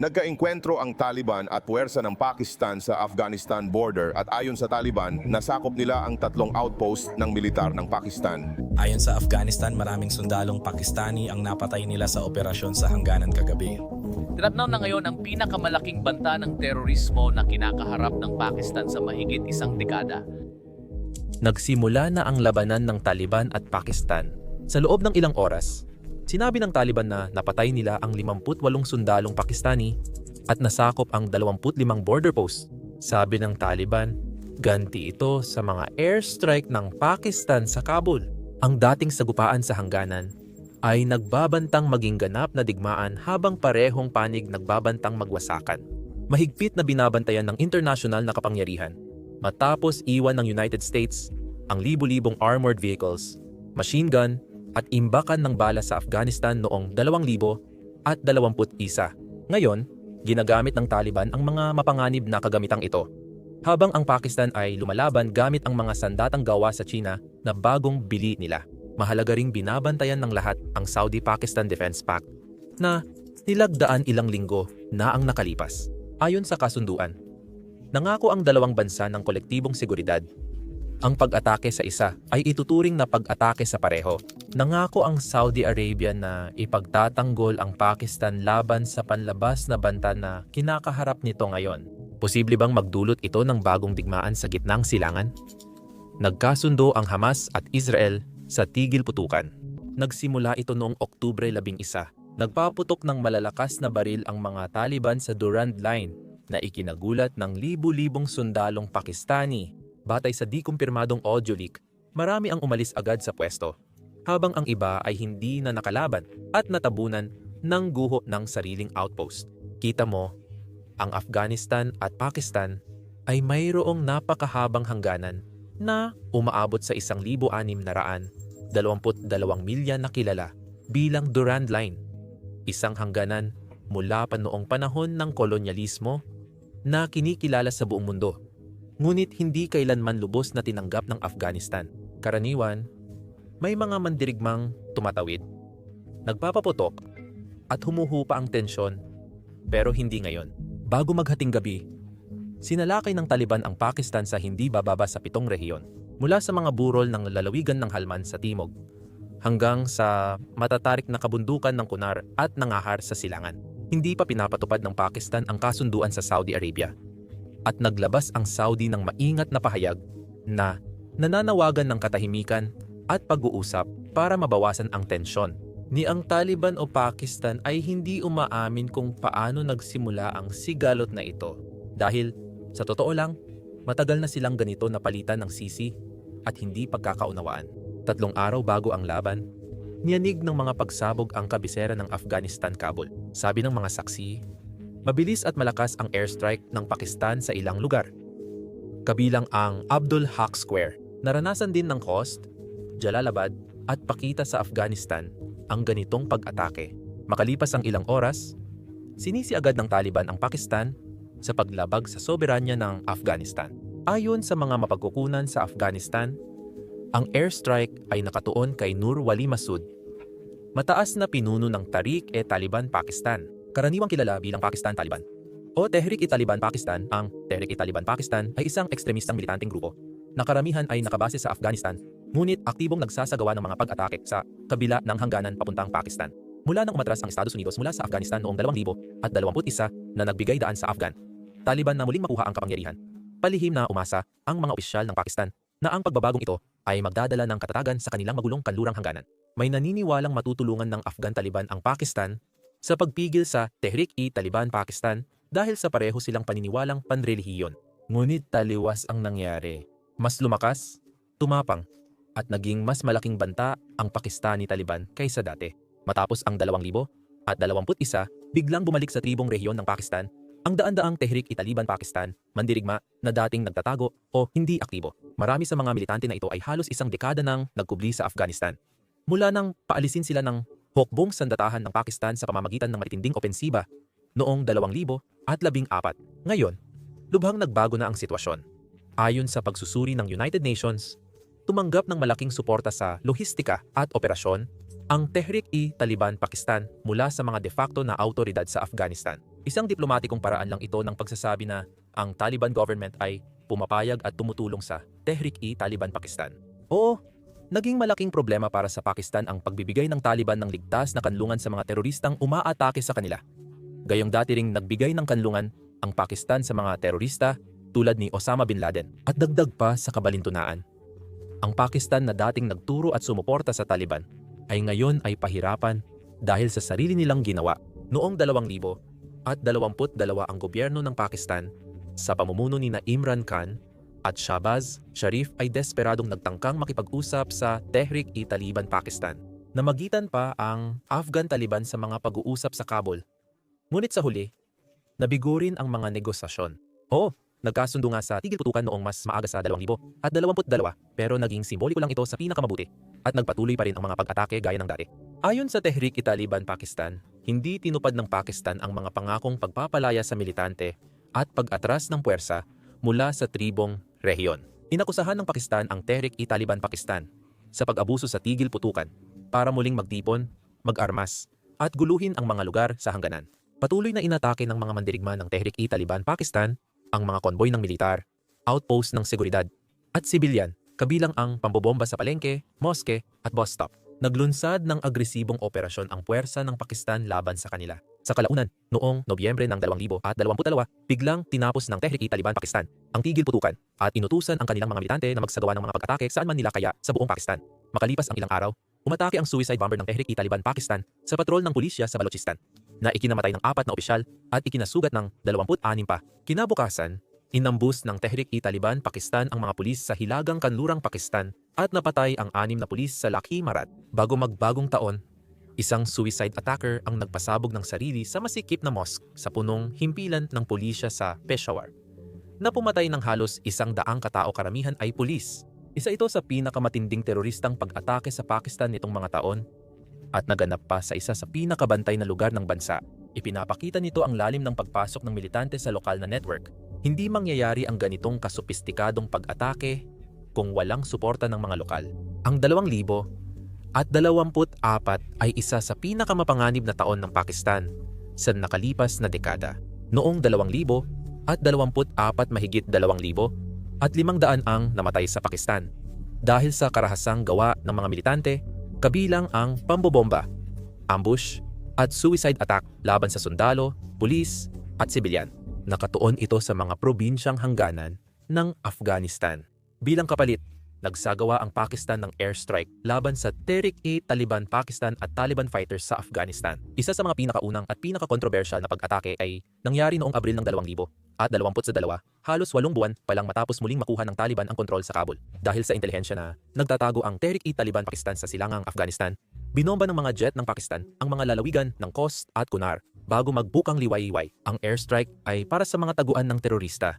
Nagkaengkwentro ang Taliban at puwersa ng Pakistan sa Afghanistan border at ayon sa Taliban, nasakop nila ang tatlong outpost ng militar ng Pakistan. Ayon sa Afghanistan, maraming sundalong Pakistani ang napatay nila sa operasyon sa hangganan kagabi. Tinatnaw na ngayon ang pinakamalaking banta ng terorismo na kinakaharap ng Pakistan sa mahigit isang dekada. Nagsimula na ang labanan ng Taliban at Pakistan. Sa loob ng ilang oras, sinabi ng Taliban na napatay nila ang 58 sundalong Pakistani at nasakop ang 25 border posts. Sabi ng Taliban, ganti ito sa mga airstrike ng Pakistan sa Kabul. Ang dating sagupaan sa hangganan ay nagbabantang maging ganap na digmaan habang parehong panig nagbabantang magwasakan. Mahigpit na binabantayan ng international na kapangyarihan matapos iwan ng United States ang libu-libong armored vehicles, machine gun at imbakan ng bala sa Afghanistan noong 2000 at 21. Ngayon, ginagamit ng Taliban ang mga mapanganib na kagamitang ito. Habang ang Pakistan ay lumalaban gamit ang mga sandatang gawa sa China na bagong bili nila. Mahalaga ring binabantayan ng lahat ang Saudi-Pakistan Defense Pact na nilagdaan ilang linggo na ang nakalipas. Ayon sa kasunduan, Nangako ang dalawang bansa ng kolektibong seguridad. Ang pag-atake sa isa ay ituturing na pag-atake sa pareho. Nangako ang Saudi Arabia na ipagtatanggol ang Pakistan laban sa panlabas na banta na kinakaharap nito ngayon. Posible bang magdulot ito ng bagong digmaan sa gitnang silangan? Nagkasundo ang Hamas at Israel sa tigil putukan. Nagsimula ito noong Oktubre 11. Nagpaputok ng malalakas na baril ang mga Taliban sa Durand Line na ikinagulat ng libu-libong sundalong Pakistani. Batay sa di kumpirmadong audio leak, marami ang umalis agad sa pwesto, habang ang iba ay hindi na nakalaban at natabunan ng guho ng sariling outpost. Kita mo, ang Afghanistan at Pakistan ay mayroong napakahabang hangganan na umaabot sa 1,600 22 milya na kilala bilang Durand Line, isang hangganan mula pa noong panahon ng kolonyalismo na kinikilala sa buong mundo. Ngunit hindi kailanman lubos na tinanggap ng Afghanistan. Karaniwan, may mga mandirigmang tumatawid, nagpapaputok, at humuhupa ang tensyon, pero hindi ngayon. Bago maghating gabi, sinalakay ng Taliban ang Pakistan sa hindi bababa sa pitong rehiyon, mula sa mga burol ng lalawigan ng Halman sa timog, hanggang sa matatarik na kabundukan ng Kunar at nangahar sa silangan hindi pa pinapatupad ng Pakistan ang kasunduan sa Saudi Arabia. At naglabas ang Saudi ng maingat na pahayag na nananawagan ng katahimikan at pag-uusap para mabawasan ang tensyon. Ni ang Taliban o Pakistan ay hindi umaamin kung paano nagsimula ang sigalot na ito. Dahil, sa totoo lang, matagal na silang ganito napalitan ng sisi at hindi pagkakaunawaan. Tatlong araw bago ang laban, Niyanig ng mga pagsabog ang kabisera ng Afghanistan Kabul. Sabi ng mga saksi, mabilis at malakas ang airstrike ng Pakistan sa ilang lugar. Kabilang ang Abdul Haq Square. Naranasan din ng Khost, Jalalabad at Pakita sa Afghanistan ang ganitong pag-atake. Makalipas ang ilang oras, sinisi agad ng Taliban ang Pakistan sa paglabag sa soberanya ng Afghanistan. Ayon sa mga mapagkukunan sa Afghanistan, ang airstrike ay nakatuon kay Nur Wali Masud, mataas na pinuno ng Tariq-e-Taliban Pakistan, karaniwang kilala bilang Pakistan Taliban. O Tehrik-i-Taliban Pakistan, ang Tehrik-i-Taliban Pakistan ay isang ekstremistang militanteng grupo na karamihan ay nakabase sa Afghanistan, ngunit aktibong nagsasagawa ng mga pag-atake sa kabila ng hangganan papuntang Pakistan. Mula nang umatras ang Estados Unidos mula sa Afghanistan noong 2000 at 21 na nagbigay daan sa Afghan, Taliban na muling makuha ang kapangyarihan. Palihim na umasa ang mga opisyal ng Pakistan na ang pagbabagong ito ay magdadala ng katatagan sa kanilang magulong kanlurang hangganan. May naniniwalang matutulungan ng Afghan Taliban ang Pakistan sa pagpigil sa Tehrik-i-Taliban Pakistan dahil sa pareho silang paniniwalang panrelihiyon. Ngunit taliwas ang nangyari. Mas lumakas, tumapang, at naging mas malaking banta ang Pakistani Taliban kaysa dati. Matapos ang 2000 at 21, biglang bumalik sa tribong rehiyon ng Pakistan ang daan-daang Tehrik-i-Taliban Pakistan, mandirigma na dating nagtatago o hindi aktibo. Marami sa mga militante na ito ay halos isang dekada nang nagkubli sa Afghanistan. Mula nang paalisin sila ng hukbong sandatahan ng Pakistan sa pamamagitan ng matitinding opensiba noong 2000 at 14. Ngayon, lubhang nagbago na ang sitwasyon. Ayon sa pagsusuri ng United Nations, tumanggap ng malaking suporta sa lohistika at operasyon ang Tehrik-i-Taliban Pakistan mula sa mga de facto na autoridad sa Afghanistan. Isang diplomatikong paraan lang ito ng pagsasabi na ang Taliban government ay pumapayag at tumutulong sa Tehrik-i-Taliban Pakistan. Oo, naging malaking problema para sa Pakistan ang pagbibigay ng Taliban ng ligtas na kanlungan sa mga teroristang umaatake sa kanila. Gayong dati ring nagbigay ng kanlungan ang Pakistan sa mga terorista tulad ni Osama Bin Laden at dagdag pa sa kabalintunaan. Ang Pakistan na dating nagturo at sumuporta sa Taliban ay ngayon ay pahirapan dahil sa sarili nilang ginawa. Noong 2000 at 22 ang gobyerno ng Pakistan sa pamumuno ni na Imran Khan at Shahbaz Sharif ay desperadong nagtangkang makipag-usap sa Tehrik-i-Taliban Pakistan. Namagitan pa ang Afghan Taliban sa mga pag-uusap sa Kabul. Ngunit sa huli, nabigurin ang mga negosasyon. Oo, nagkasundo nga sa tigil putukan noong mas maaga sa 2000 at 22 pero naging simboliko lang ito sa pinakamabuti at nagpatuloy pa rin ang mga pag-atake gaya ng dati. Ayon sa Tehrik-i-Taliban Pakistan, hindi tinupad ng Pakistan ang mga pangakong pagpapalaya sa militante at pag-atras ng puwersa mula sa tribong rehiyon. Inakusahan ng Pakistan ang Tehrik-i-Taliban Pakistan sa pag-abuso sa tigil putukan para muling magtipon, mag-armas, at guluhin ang mga lugar sa hangganan. Patuloy na inatake ng mga mandirigma ng Tehrik-i-Taliban Pakistan ang mga konboy ng militar, outpost ng seguridad, at sibilyan kabilang ang pambobomba sa palengke, moske, at bus stop. Naglunsad ng agresibong operasyon ang puwersa ng Pakistan laban sa kanila. Sa kalaunan, noong Nobyembre ng 2022, biglang tinapos ng Tehrik-i-Taliban Pakistan ang tigil putukan at inutusan ang kanilang mga militante na magsagawa ng mga pag-atake saan man nila kaya sa buong Pakistan. Makalipas ang ilang araw, umatake ang suicide bomber ng Tehrik-i-Taliban Pakistan sa patrol ng pulisya sa Balochistan na ikinamatay ng apat na opisyal at ikinasugat ng 26 pa. Kinabukasan, inambus ng Tehrik-i-Taliban Pakistan ang mga pulis sa Hilagang Kanlurang Pakistan at napatay ang anim na pulis sa Lakhi Marat. Bago magbagong taon, isang suicide attacker ang nagpasabog ng sarili sa masikip na mosque sa punong himpilan ng pulisya sa Peshawar. Na pumatay ng halos isang daang katao karamihan ay pulis. Isa ito sa pinakamatinding teroristang pag-atake sa Pakistan nitong mga taon at naganap pa sa isa sa pinakabantay na lugar ng bansa. Ipinapakita nito ang lalim ng pagpasok ng militante sa lokal na network. Hindi mangyayari ang ganitong kasopistikadong pag-atake kung walang suporta ng mga lokal. Ang 2000 at 24 ay isa sa pinakamapanganib na taon ng Pakistan sa nakalipas na dekada. Noong 2000 at 24 mahigit 2,000 at 500 ang namatay sa Pakistan dahil sa karahasang gawa ng mga militante kabilang ang pambobomba, ambush, at suicide attack laban sa sundalo, pulis, at sibilyan. Nakatuon ito sa mga probinsyang hangganan ng Afghanistan. Bilang kapalit, nagsagawa ang Pakistan ng airstrike laban sa Tehrik-i-Taliban Pakistan at Taliban fighters sa Afghanistan. Isa sa mga pinakaunang at pinaka-controversial na pag-atake ay nangyari noong Abril ng 2000 at 22, halos walong buwan pa lang matapos muling makuha ng Taliban ang kontrol sa Kabul. Dahil sa intelihensya na nagtatago ang Tehrik-i-Taliban Pakistan sa silangang Afghanistan, binomba ng mga jet ng Pakistan ang mga lalawigan ng Khost at Kunar bago magbukang liwayway. Ang airstrike ay para sa mga taguan ng terorista.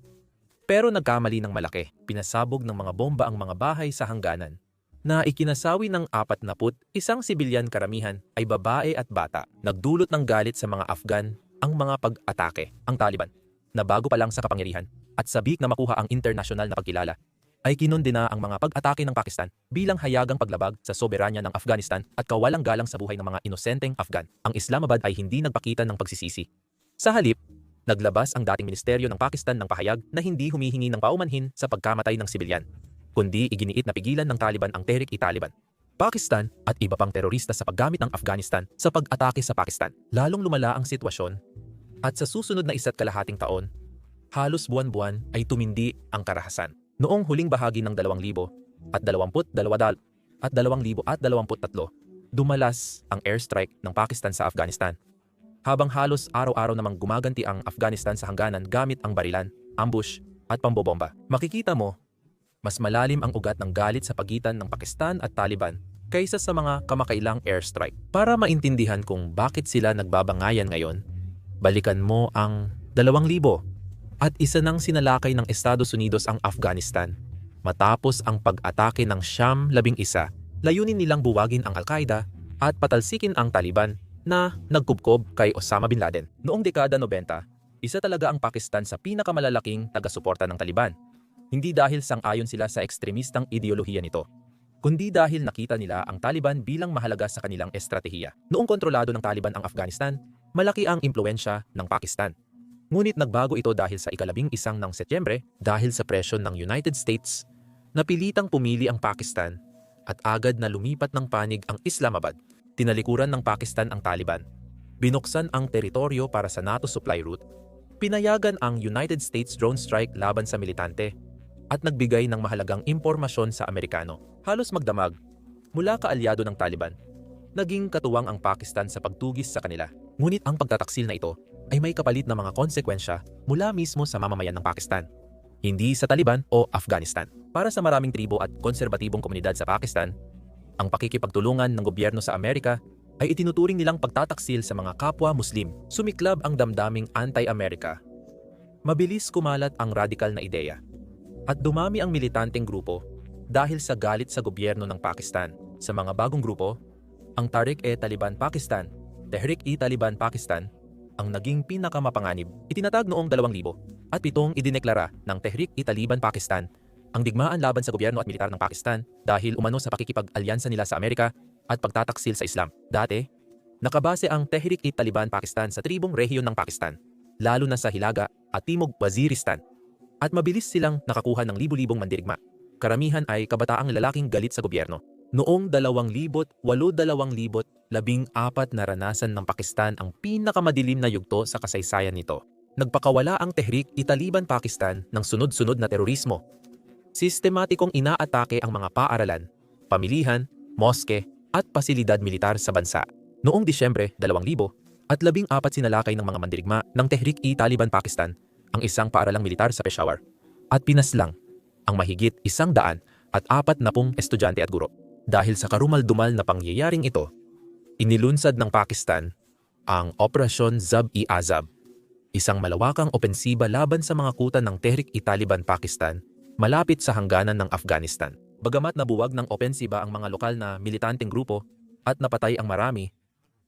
Pero nagkamali ng malaki, pinasabog ng mga bomba ang mga bahay sa hangganan na ikinasawi ng apat na put, isang sibilyan karamihan ay babae at bata. Nagdulot ng galit sa mga Afghan ang mga pag-atake, ang Taliban, na bago pa lang sa kapangyarihan at sabik na makuha ang internasyonal na pagkilala, ay kinundina ang mga pag-atake ng Pakistan bilang hayagang paglabag sa soberanya ng Afghanistan at kawalang galang sa buhay ng mga inosenteng Afghan. Ang Islamabad ay hindi nagpakita ng pagsisisi. Sa halip, naglabas ang dating ministeryo ng Pakistan ng pahayag na hindi humihingi ng paumanhin sa pagkamatay ng sibilyan, kundi iginiit na pigilan ng Taliban ang Tehrik-i-Taliban. Pakistan at iba pang terorista sa paggamit ng Afghanistan sa pag-atake sa Pakistan. Lalong lumala ang sitwasyon at sa susunod na isa't kalahating taon, halos buwan-buwan ay tumindi ang karahasan. Noong huling bahagi ng 2000 at 22 at 2000 at 23, dumalas ang airstrike ng Pakistan sa Afghanistan. Habang halos araw-araw namang gumaganti ang Afghanistan sa hangganan gamit ang barilan, ambush at pambobomba. Makikita mo, mas malalim ang ugat ng galit sa pagitan ng Pakistan at Taliban kaysa sa mga kamakailang airstrike. Para maintindihan kung bakit sila nagbabangayan ngayon, balikan mo ang 2000 at isa nang sinalakay ng Estados Unidos ang Afghanistan. Matapos ang pag-atake ng Sham 11, layunin nilang buwagin ang Al-Qaeda at patalsikin ang Taliban na nagkubkob kay Osama Bin Laden. Noong dekada 90, isa talaga ang Pakistan sa pinakamalalaking taga-suporta ng Taliban. Hindi dahil sang-ayon sila sa ekstremistang ideolohiya nito, kundi dahil nakita nila ang Taliban bilang mahalaga sa kanilang estratehiya. Noong kontrolado ng Taliban ang Afghanistan, malaki ang impluensya ng Pakistan. Ngunit nagbago ito dahil sa ikalabing isang ng Setyembre dahil sa presyon ng United States, napilitang pumili ang Pakistan at agad na lumipat ng panig ang Islamabad. Tinalikuran ng Pakistan ang Taliban. Binuksan ang teritoryo para sa NATO supply route. Pinayagan ang United States drone strike laban sa militante at nagbigay ng mahalagang impormasyon sa Amerikano. Halos magdamag, mula kaalyado ng Taliban, naging katuwang ang Pakistan sa pagtugis sa kanila. Ngunit ang pagtataksil na ito ay may kapalit na mga konsekwensya mula mismo sa mamamayan ng Pakistan. Hindi sa Taliban o Afghanistan. Para sa maraming tribo at konserbatibong komunidad sa Pakistan, ang pakikipagtulungan ng gobyerno sa Amerika ay itinuturing nilang pagtataksil sa mga kapwa Muslim. Sumiklab ang damdaming anti-America. Mabilis kumalat ang radikal na ideya. At dumami ang militanteng grupo dahil sa galit sa gobyerno ng Pakistan. Sa mga bagong grupo, ang Tariq-e-Taliban Pakistan, Tehrik-e-Taliban Pakistan, ang naging pinakamapanganib, itinatag noong 2000 at pitong idineklara ng Tehrik-e-Taliban Pakistan ang digmaan laban sa gobyerno at militar ng Pakistan dahil umano sa pakikipag-alyansa nila sa Amerika at pagtataksil sa Islam. Dati, nakabase ang Tehrik-e-Taliban Pakistan sa tribong rehiyon ng Pakistan, lalo na sa Hilaga at Timog Waziristan, at mabilis silang nakakuha ng libu-libong mandirigma. Karamihan ay kabataang lalaking galit sa gobyerno. Noong 2000-2014 naranasan ng Pakistan ang pinakamadilim na yugto sa kasaysayan nito. Nagpakawala ang Tehrik-i-Taliban Pakistan ng sunod-sunod na terorismo. Sistematikong inaatake ang mga paaralan, pamilihan, moske at pasilidad militar sa bansa. Noong Disyembre 2000 at labing apat sinalakay ng mga mandirigma ng Tehrik-i-Taliban Pakistan ang isang paaralang militar sa Peshawar at pinaslang ang mahigit isang daan at apat na pung estudyante at guro. Dahil sa karumal-dumal na pangyayaring ito, inilunsad ng Pakistan ang Operasyon Zab-i-Azab, isang malawakang opensiba laban sa mga kuta ng Tehrik-i-Taliban Pakistan malapit sa hangganan ng Afghanistan. Bagamat nabuwag ng opensiba ang mga lokal na militanteng grupo at napatay ang marami,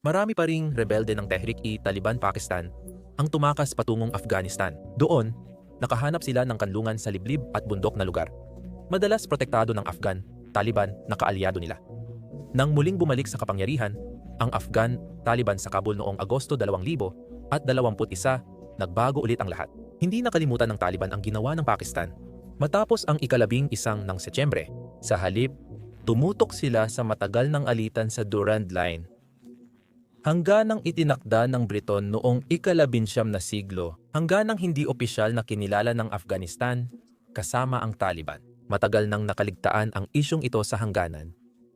marami pa ring rebelde ng Tehrik-i-Taliban Pakistan ang tumakas patungong Afghanistan. Doon, nakahanap sila ng kanlungan sa liblib at bundok na lugar. Madalas protektado ng Afghan, Taliban na kaalyado nila. Nang muling bumalik sa kapangyarihan, ang Afghan Taliban sa Kabul noong Agosto 2000 at 21, nagbago ulit ang lahat. Hindi nakalimutan ng Taliban ang ginawa ng Pakistan. Matapos ang ikalabing isang ng Setyembre, sa halip, tumutok sila sa matagal ng alitan sa Durand Line. Hangganang itinakda ng Briton noong ikalabinsyam na siglo, hangganang hindi opisyal na kinilala ng Afghanistan kasama ang Taliban. Matagal nang nakaligtaan ang isyong ito sa hangganan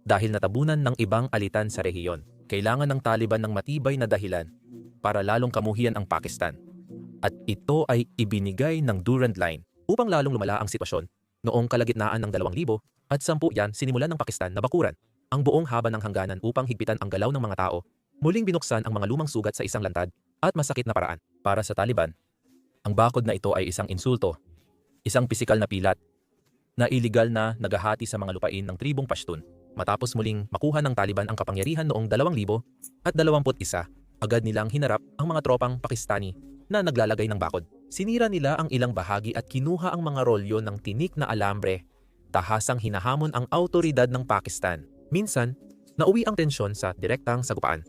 dahil natabunan ng ibang alitan sa rehiyon. Kailangan ng Taliban ng matibay na dahilan para lalong kamuhian ang Pakistan. At ito ay ibinigay ng Durand Line upang lalong lumala ang sitwasyon. Noong kalagitnaan ng 2000 at 10 yan sinimulan ng Pakistan na bakuran ang buong haba ng hangganan upang higpitan ang galaw ng mga tao. Muling binuksan ang mga lumang sugat sa isang lantad at masakit na paraan. Para sa Taliban, ang bakod na ito ay isang insulto, isang pisikal na pilat, na iligal na nagahati sa mga lupain ng tribong Pashtun. Matapos muling makuha ng Taliban ang kapangyarihan noong 2000 at 21, agad nilang hinarap ang mga tropang Pakistani na naglalagay ng bakod. Sinira nila ang ilang bahagi at kinuha ang mga rolyo ng tinik na alambre. Tahasang hinahamon ang autoridad ng Pakistan. Minsan, nauwi ang tensyon sa direktang sagupaan.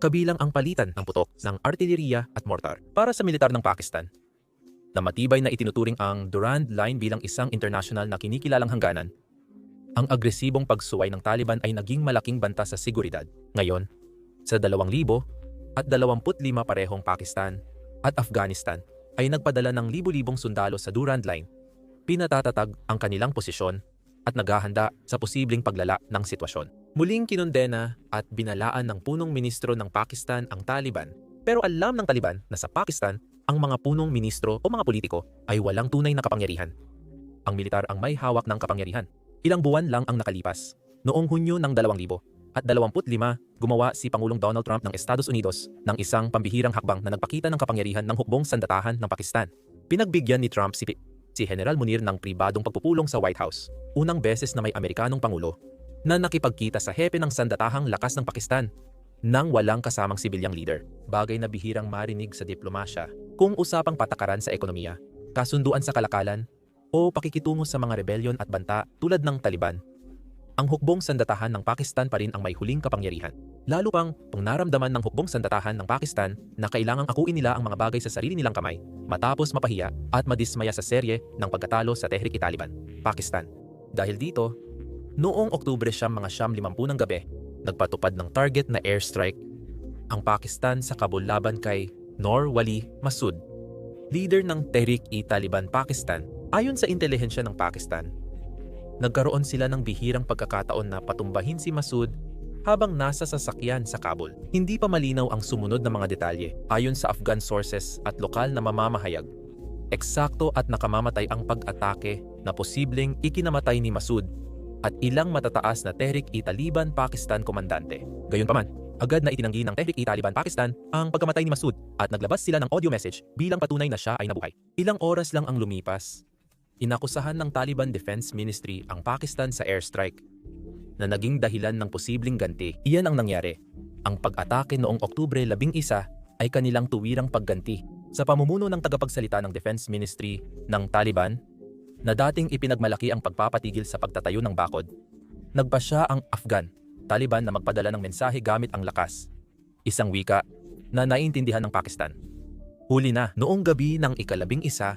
Kabilang ang palitan ng putok ng artilleriya at mortar. Para sa militar ng Pakistan, na matibay na itinuturing ang Durand Line bilang isang international na kinikilalang hangganan, ang agresibong pagsuway ng Taliban ay naging malaking banta sa seguridad. Ngayon, sa 2,000 at 25 parehong Pakistan at Afghanistan ay nagpadala ng libu-libong sundalo sa Durand Line, pinatatatag ang kanilang posisyon at naghahanda sa posibleng paglala ng sitwasyon. Muling kinondena at binalaan ng punong ministro ng Pakistan ang Taliban. Pero alam ng Taliban na sa Pakistan, ang mga punong ministro o mga politiko ay walang tunay na kapangyarihan. Ang militar ang may hawak ng kapangyarihan. Ilang buwan lang ang nakalipas. Noong Hunyo ng 2000 at 25, gumawa si Pangulong Donald Trump ng Estados Unidos ng isang pambihirang hakbang na nagpakita ng kapangyarihan ng hukbong sandatahan ng Pakistan. Pinagbigyan ni Trump si, si General Munir ng pribadong pagpupulong sa White House. Unang beses na may Amerikanong Pangulo na nakipagkita sa hepe ng sandatahang lakas ng Pakistan nang walang kasamang sibilyang leader. Bagay na bihirang marinig sa diplomasya kung usapang patakaran sa ekonomiya, kasunduan sa kalakalan, o pakikitungo sa mga rebellion at banta tulad ng Taliban. Ang hukbong sandatahan ng Pakistan pa rin ang may huling kapangyarihan. Lalo pang kung naramdaman ng hukbong sandatahan ng Pakistan na kailangang akuin nila ang mga bagay sa sarili nilang kamay matapos mapahiya at madismaya sa serye ng pagkatalo sa Tehrik-i-Taliban, Pakistan. Dahil dito, noong Oktubre siyam mga siyam limampu ng gabi, nagpatupad ng target na airstrike ang Pakistan sa Kabul laban kay Nor Wali Masud, leader ng Tehrik-i-Taliban Pakistan. Ayon sa intelihensya ng Pakistan, nagkaroon sila ng bihirang pagkakataon na patumbahin si Masud habang nasa sasakyan sa Kabul. Hindi pa malinaw ang sumunod na mga detalye. Ayon sa Afghan sources at lokal na mamamahayag, eksakto at nakamamatay ang pag-atake na posibleng ikinamatay ni Masud at ilang matataas na Tehrik-i-Taliban Pakistan komandante. Gayunpaman, agad na itinanggi ng Tehrik-i-Taliban Pakistan ang pagkamatay ni Masud at naglabas sila ng audio message bilang patunay na siya ay nabuhay. Ilang oras lang ang lumipas, inakusahan ng Taliban Defense Ministry ang Pakistan sa airstrike na naging dahilan ng posibleng ganti. Iyan ang nangyari. Ang pag-atake noong Oktubre 11 ay kanilang tuwirang pagganti sa pamumuno ng tagapagsalita ng Defense Ministry ng Taliban na dating ipinagmalaki ang pagpapatigil sa pagtatayo ng bakod. Nagpa siya ang Afghan Taliban na magpadala ng mensahe gamit ang lakas. Isang wika na naiintindihan ng Pakistan. Huli na, noong gabi ng ikalabing isa,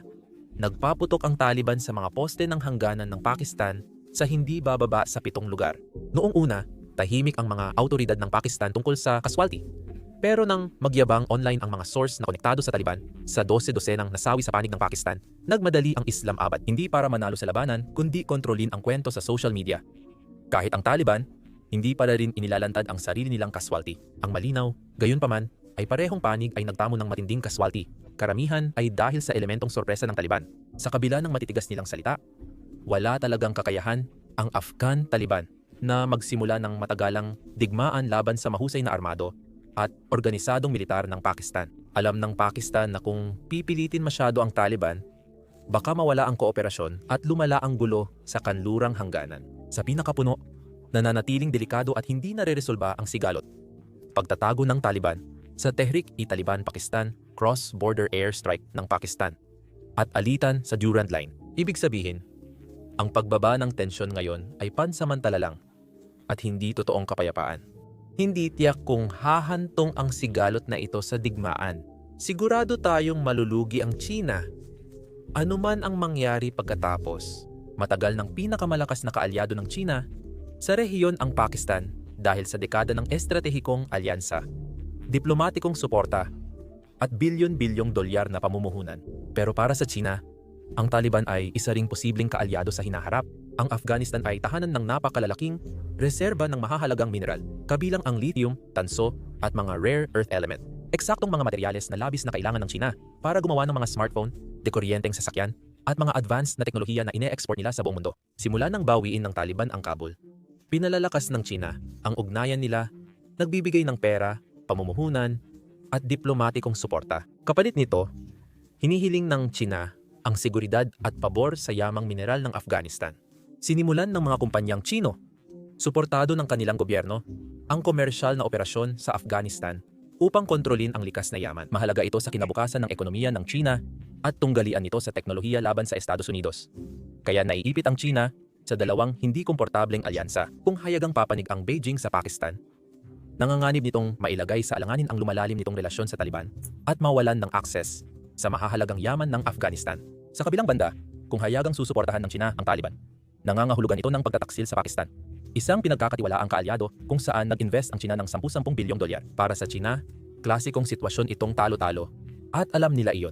nagpaputok ang Taliban sa mga poste ng hangganan ng Pakistan sa hindi bababa sa pitong lugar. Noong una, tahimik ang mga autoridad ng Pakistan tungkol sa kaswalti. Pero nang magyabang online ang mga source na konektado sa Taliban sa 12-dosenang nasawi sa panig ng Pakistan, nagmadali ang Islamabad hindi para manalo sa labanan kundi kontrolin ang kwento sa social media. Kahit ang Taliban, hindi para rin inilalantad ang sarili nilang kaswalti. Ang malinaw, gayon paman, ay parehong panig ay nagtamo ng matinding kaswalti. Karamihan ay dahil sa elementong sorpresa ng Taliban. Sa kabila ng matitigas nilang salita, wala talagang kakayahan ang Afghan Taliban na magsimula ng matagalang digmaan laban sa mahusay na armado at organisadong militar ng Pakistan. Alam ng Pakistan na kung pipilitin masyado ang Taliban, baka mawala ang kooperasyon at lumala ang gulo sa kanlurang hangganan. Sa pinakapuno, nananatiling delikado at hindi nare-resolba ang sigalot. Pagtatago ng Taliban sa Tehrik-i-Taliban Pakistan cross-border airstrike ng Pakistan at alitan sa Durand Line. Ibig sabihin, ang pagbaba ng tensyon ngayon ay pansamantala lang at hindi totoong kapayapaan. Hindi tiyak kung hahantong ang sigalot na ito sa digmaan. Sigurado tayong malulugi ang China. Ano man ang mangyari pagkatapos, matagal ng pinakamalakas na kaalyado ng China sa rehiyon ang Pakistan dahil sa dekada ng estratehikong alyansa, diplomatikong suporta at bilyon-bilyong dolyar na pamumuhunan. Pero para sa China, ang Taliban ay isa ring posibleng kaalyado sa hinaharap. Ang Afghanistan ay tahanan ng napakalalaking reserba ng mahahalagang mineral, kabilang ang lithium, tanso, at mga rare earth element. Eksaktong mga materyales na labis na kailangan ng China para gumawa ng mga smartphone, dekuryenteng sasakyan, at mga advanced na teknolohiya na ine-export nila sa buong mundo. Simula nang bawiin ng Taliban ang Kabul, pinalalakas ng China ang ugnayan nila, nagbibigay ng pera, pamumuhunan, at diplomatikong suporta. Kapalit nito, hinihiling ng China ang seguridad at pabor sa yamang mineral ng Afghanistan. Sinimulan ng mga kumpanyang Chino, suportado ng kanilang gobyerno, ang komersyal na operasyon sa Afghanistan upang kontrolin ang likas na yaman. Mahalaga ito sa kinabukasan ng ekonomiya ng China at tunggalian nito sa teknolohiya laban sa Estados Unidos. Kaya naiipit ang China sa dalawang hindi komportableng alyansa. Kung hayagang papanig ang Beijing sa Pakistan, nanganganib nitong mailagay sa alanganin ang lumalalim nitong relasyon sa Taliban at mawalan ng akses sa mahahalagang yaman ng Afghanistan. Sa kabilang banda, kung hayagang susuportahan ng China ang Taliban, nangangahulugan ito ng pagtataksil sa Pakistan. Isang pinagkakatiwalaang kaalyado kung saan nag-invest ang China ng 10-10 bilyong dolyar. Para sa China, klasikong sitwasyon itong talo-talo at alam nila iyon.